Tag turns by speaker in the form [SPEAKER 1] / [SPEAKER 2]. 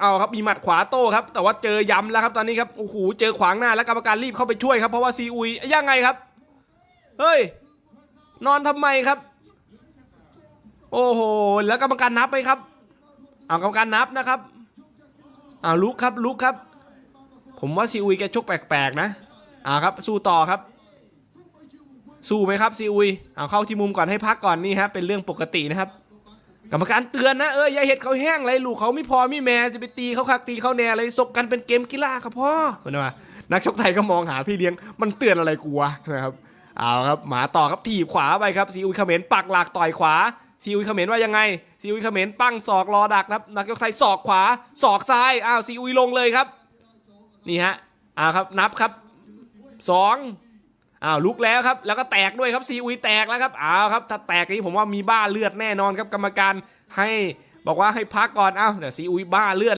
[SPEAKER 1] เอาครับมีหมัดขวาโต้ครับแต่ว่าเจอย้ำแล้วครับตอนนี้ครับโอ้โหเจอขวางหน้าแล้วกรรมการรีบเข้าไปช่วยครับเพราะว่าซีอุยยังไงครับ เฮ้ย นอนทำไมครับ โอ้โหแล้วกรรมการนับไหมครับเอากรรมการนับนะครับเอาลุกครับลุกครับ ผมว่าซีอุยแกชกแปลกๆนะเอาครับสู้ต่อครับ สู้ไหมครับซีอุยเอาเข้าที่มุมก่อนให้พักก่อนนี่ฮะเป็นเรื่องปกตินะครับ กรรมการเตือนนะเอออย่าเห็ดเขาแห้งไรลูกเขาไม่พอไม่แม่จะไปตีเขาคักตีเขาแน่อะไรสกกันเป็นเกมกีฬาครับพ่อมือนว่านักชกไทยก็มองหาพี่เลี้ยงมันเตือนอะไรกูวนะครับเอาครับหมาต่อครับถีบขวาไปครับซีอุยเขมรปักหลักต่อยขวาซีอุยเขมรว่ายังไงซีอุยเขมรปั้งศอกรอดักครับนักชกไทยศอกขวาศอกซ้ายอ้าวซีอุยลงเลยครับ นี่ฮะอ้าวครับนับครับสอง อ้าวลุกแล้วครับ แล้วก็แตกด้วยครับซีอุยแตกแล้วครับอ้าวครับถ้าแตกนี้ผมว่ามีบ้าเลือดแน่นอนครับกรรมการให้บอกว่าให้พักก่อนอ้าวเดี๋ยวซีอุยบ้าเลือด